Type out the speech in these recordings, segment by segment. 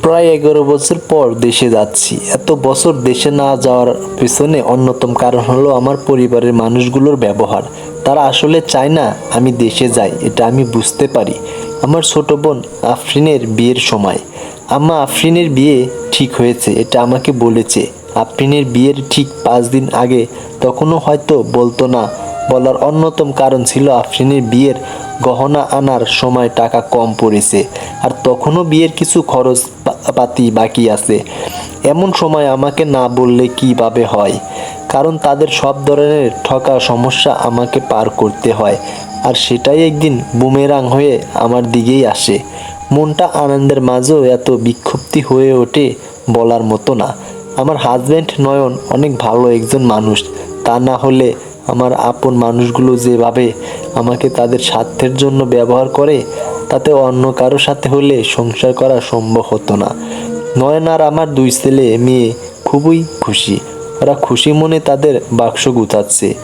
প্রায় এগারো বছর পর দেশে যাচ্ছি। এত বছর দেশে না যাওয়ার পেছনে অন্যতম কারণ হলো আমার পরিবারের মানুষগুলোর ব্যবহার। তারা আসলে চায় না আমি দেশে যাই, এটা আমি বুঝতে পারি। আমার ছোট বোন আফরিনের বিয়ের সময়। আম্মা আফরিনের বিয়ে ঠিক হয়েছে, এটা আমাকে বলেছে। আফরিনের বিয়ের ঠিক পাঁচ দিন আগে, তখনও হয়তো বলতো না বলার অন্যতম কারণ ছিল আফরিনের বিয়ের গহনা আনার সময় টাকা কম পড়েছে। আর তখনও বিয়ের কিছু খরচ পাতি বাকি আছে। এমন সময় আমাকে না বললে কীভাবে হয়? কারণ তাদের সব ধরনের ঠকা সমস্যা আমাকে পার করতে হয়। আর সেটাই একদিন বুমেরাং হয়ে আমার দিকেই আসে। মনটা আনন্দের মাঝেও এত বিক্ষুব্ধি হয়ে ওঠে বলার মতো না। আমার হাজব্যান্ড নয়ন অনেক ভালো একজন মানুষ। তা না হলে আমার আপন মানুষগুলো যেভাবে আমাকে তাদের স্বার্থের জন্য ব্যবহার করে, তাতে অন্য কারও সাথে হলে সংসার করা সম্ভব হতো না। নয়ন আর আমার দুই ছেলে মেয়ে খুবই খুশি। ওরা খুশি মনে তাদের বাক্স গুছাচ্ছে।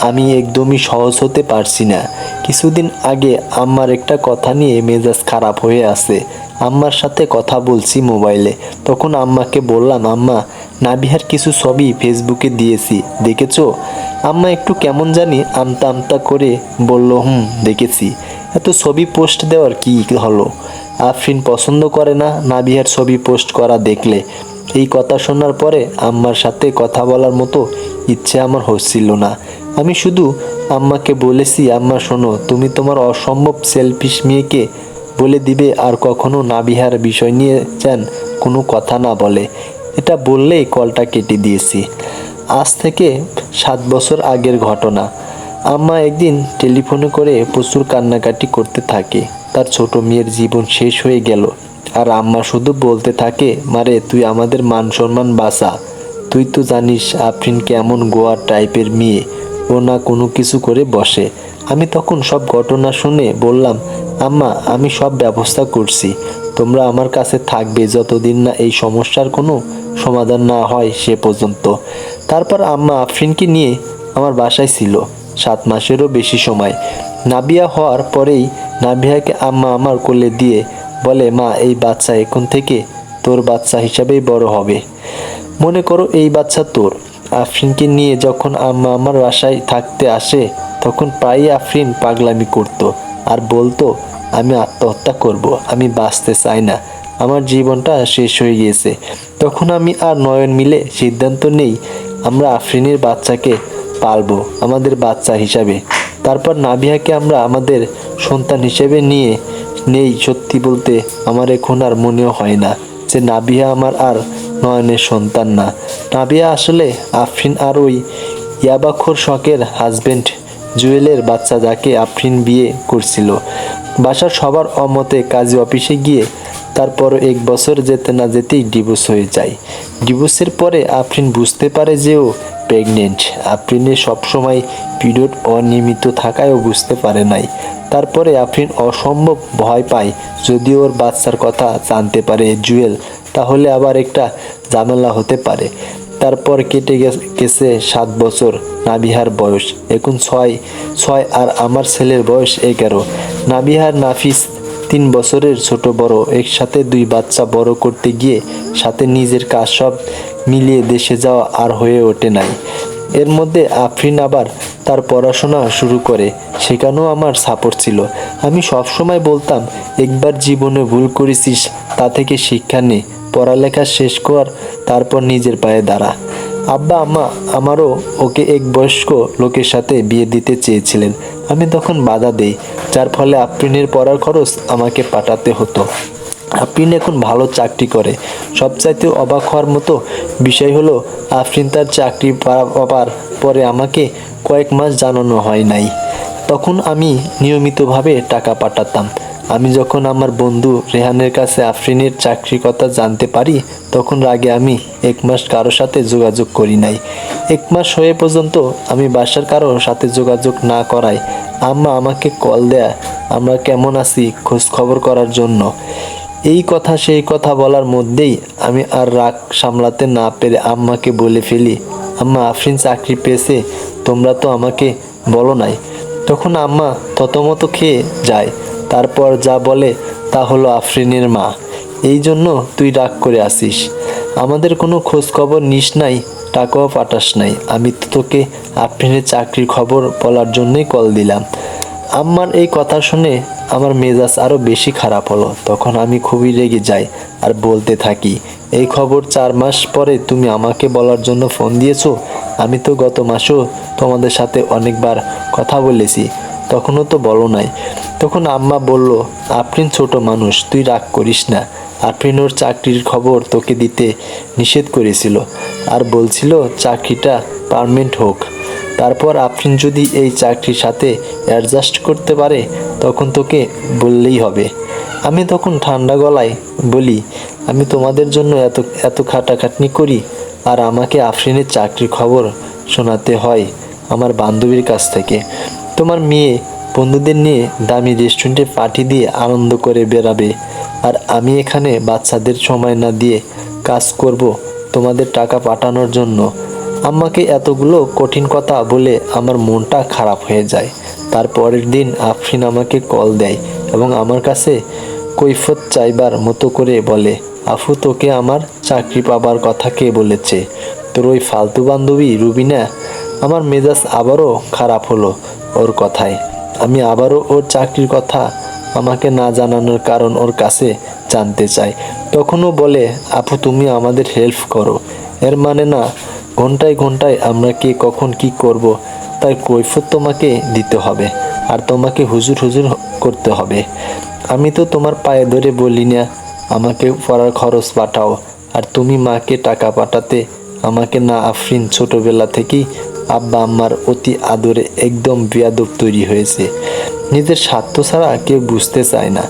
আমি একদমই সহজ হতে পারছি না। কিছুদিন আগে আম্মার একটা কথা নিয়ে মেজাজ খারাপ হয়ে আছে। আম্মার সাথে কথা বলছি মোবাইলে। তখন আম্মাকে বললাম, আম্মা, নাবিহার কিছু ছবি ফেসবুকে দিয়েছি, দেখেছ? আম্মা একটু কেমন জানি আমতা আমতা করে বলল, হুম, দেখেছি। এত ছবি পোস্ট দেওয়ার কি হলো? আফরিন পছন্দ করে না নাবিহার ছবি পোস্ট করা দেখলে। এই কথা শোনার পরে আম্মার সাথে কথা বলার মতো ইচ্ছে আমার হচ্ছিল না। আমি শুধু আম্মাকে বলেছি, আম্মা, শোনো, তুমি তোমার অসম্ভব সেলফিশ মেয়েকে বলে দিবে আর কখনো নাবিহার বিষয় নিয়ে চান কোনো কথা না বলে। এটা বললেই কলটা কেটে দিয়েছি। আজ থেকে সাত বছর আগের ঘটনা। আম্মা একদিন টেলিফোনে করে প্রচুর কান্নাকাটি করতে থাকে। তার ছোট মেয়ের জীবন শেষ হয়ে গেল। আর আম্মা শুধু বলতে থাকে, মারে, তুই আমাদের মান সম্মান বাঁচা। তুই তো জানিস আফরিন কেমন গোয়ার টাইপের মেয়ে। ও না কোনো কিছু করে বসে। আমি তখন সব ঘটনা শুনে বললাম, আম্মা, আমি সব ব্যবস্থা করছি। তোমরা আমার কাছে থাকবে যতদিন না এই সমস্যার কোনো সমাধান না হয় সে পর্যন্ত। তারপর আম্মা আফরিনকে নিয়ে আমার বাসায় ছিল, সাত মাসেরও বেশি সময়। নাবিয়া হওয়ার পরেই নাবিয়াকে আম্মা আমার কোলে দিয়ে বলে, মা, এই বাচ্চা এখন থেকে তোর বাচ্চা হিসাবেই বড় হবে। মনে করো এই বাচ্চা তোর। আফরিনকে নিয়ে যখন আম্মা আমার বাসায় থাকতে আসে, তখন প্রায়ই আফরিন পাগলামি করত আর বলতো, আমি আত্মহত্যা করব, আমি বাঁচতে চাই না। আমার জীবনটা শেষ হয়ে গিয়েছে তখন আমি আর নয়ন মিলে সিদ্ধান্ত নেই, আমরা আফরিনের বাচ্চাকে পালবো, আমাদের বাচ্চা হিসাবে। তারপর নাবিয়াকে আমরা আমাদের সন্তান হিসেবে নিয়ে নেই সত্যি বলতে আমার এখন আর মনেও হয় না যে নাবিয়া আমার আর নয়নের সন্তান না। নাবিয়া আসলে আফরিন আর ওই ইয়াবাখোর শখের হাজবেন্ড জুয়েলের বাচ্চা যাকে আফরিন বিয়ে করছিল। বাসার সবার অমতে কাজী অফিসে গিয়ে তারপর এক বছর যেতে না যেতেই ডিভোর্স হয়ে যায়। ডিভোর্সের পরে আফরিন বুঝতে পারে যে ও প্রেগনেন্ট আফরিনের সবসময় পিরিয়ড অনিয়মিত থাকায়ও বুঝতে পারে নাই। তারপরে আফরিন অসম্ভব ভয় পায়। যদি ওর বাচ্চার কথা জানতে পারে জুয়েল, তাহলে আবার একটা ঝামেলা হতে পারে। তারপর কেটে গেছে সাত বছর নাবিহার বয়স। এখন ছয় ছয় আর আমার ছেলের বয়স এগারো। নাবিহার নাফিস তিন বছরের ছোট বড় একসাথে দুই বাচ্চা বড় করতে গিয়ে সাথে নিজের কাজ সব মিলিয়ে দেশে যাওয়া আর হয়ে ওঠে নাই। এর মধ্যে আফরিন আবার তার পড়াশোনা শুরু করে, সেখানেও আমার সাপোর্ট ছিল। আমি সবসময় বলতাম, একবার জীবনে ভুল করেছিস, তা থেকে শিক্ষা নে, পড়ালেখা শেষ কর, তারপর নিজের পায়ে দাঁড়া। আব্বা, আম্মা আমারও ওকে এক বয়স্ক লোকের সাথে বিয়ে দিতে চেয়েছিলেন। আমি তখন বাধা দেই, যার ফলে আপ্রিনের পড়ার খরচ আমাকে পাঠাতে হতো। আফরিন এখন ভালো চাকরি করে। সবচাইতে অবাক হওয়ার মতো বিষয় হলো, আফরিন তার চাকরি পাওয়ার পরে আমাকে কয়েক মাস জানানো হয় নাই। তখন আমি নিয়মিতভাবে টাকা পাঠাতাম। আমি যখন আমার বন্ধু রেহানের কাছে আফরিনের চাকরির কথা জানতে পারি, তখন রাগে আমি এক মাস কারও সাথে যোগাযোগ করি নাই। এক মাস হয়ে পর্যন্ত আমি বাসার কারও সাথে যোগাযোগ না করায় আম্মা আমাকে কল দেয়া, আমরা কেমন আছি? খোঁজ খবর করার জন্য। এই কথা, সেই কথা বলার মধ্যেই আমি আর রাগ সামলাতে না পেরে আম্মাকে বলে ফেলি, আম্মা, আফরিন চাকরি পেয়েছে, তোমরা তো আমাকে বলো নাই। তখন আম্মা ততমতো খেয়ে যায়। তারপর যা বলে তা হলো আফরিনের মা। এই জন্য তুই রাগ করে আসিস। আমাদের কোনো খোঁজ খবর নিস নাই টাকাও পাঠাস নাই। আমি তো তোকে আফরিনের চাকরির খবর বলার জন্যই কল দিলাম। আম্মার এই কথা শুনে আমার মেজাজ আরও বেশি খারাপ হলো। তখন আমি খুবই রেগে যাই আর বলতে থাকি, এই খবর চার মাস পরে তুমি আমাকে বলার জন্য ফোন দিয়েছ? আমি তো গত মাসেও তোমাদের সাথে অনেকবার কথা বলেছি। তখনও তো বলো নাই। তখন আম্মা বলল আফরিন ছোট মানুষ, তুই রাগ করিস না। আফরিন ওর চাকরির খবর তোকে দিতে নিষেধ করেছিল। আর বলছিল, চাকরিটা পারমানেন্ট হোক। তারপর আফরিন যদি এই চাকরির সাথে অ্যাডজাস্ট করতে পারে, তখন তোকে বললেই হবে। আমি তখন ঠান্ডা গলায় বলি, আমি তোমাদের জন্য এত এত খাটাখাটনি করি, আর আমাকে আফরিনের চাকরির খবর শোনাতে হয় আমার বান্ধবীর কাছ থেকে। তোমার মেয়ে বন্ধুদের নিয়ে দামি রেস্টুরেন্টে পার্টি দিয়ে আনন্দ করে বেরাবে আর আমি এখানে বাচ্চাদের সময় না দিয়ে কাজ করব তোমাদের টাকা পাঠানোর জন্য। আম্মাকে এতগুলো কঠিন কথা বলে আমার মনটা খারাপ হয়ে যায়। তার পরের দিন আফরিন আমাকে কল দেয় এবং আমার কাছে কৈফত চাইবার মতো করে বলে, আফু, তোকে আমার চাকরি পাবার কথা কে বলেছে? তোর ওই ফালতু বান্ধবী রুবিনা? আমার মেজাজ আবারও খারাপ হলো। ওর কথায়। আমি আবারও ওর চাকরির কথা আমাকে না জানানোর কারণ ওর কাছে জানতে চাই। তখনও বলে, আপু, তুমি আমাদের হেল্প করো। এর মানে না, ঘন্টায় ঘন্টায় আমরা কে কখন কি করব তাই কৈফত তোমাকে দিতে হবে আর তোমাকে হুজুর হুজুর করতে হবে। আমি তো তোমার পায়ে ধরে বলি না, আমাকে পড়ার খরচ পাঠাও আর তুমি মাকে টাকা পাঠাতে আমাকে না আফরিন ছোটবেলা থেকেই আব্বা আম্মার অতি আদরে একদম বিয়াদব তৈরি হয়েছে। নিজের স্বার্থ ছাড়া কেউ বুঝতে চায় না।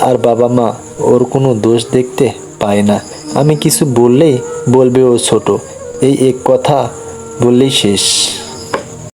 আর বাবা মা ওর কোনো দোষ দেখতে পায় না। আমি কিছু বললেই বলবে ও ছোট। এই এক কথা বললেই শেষ।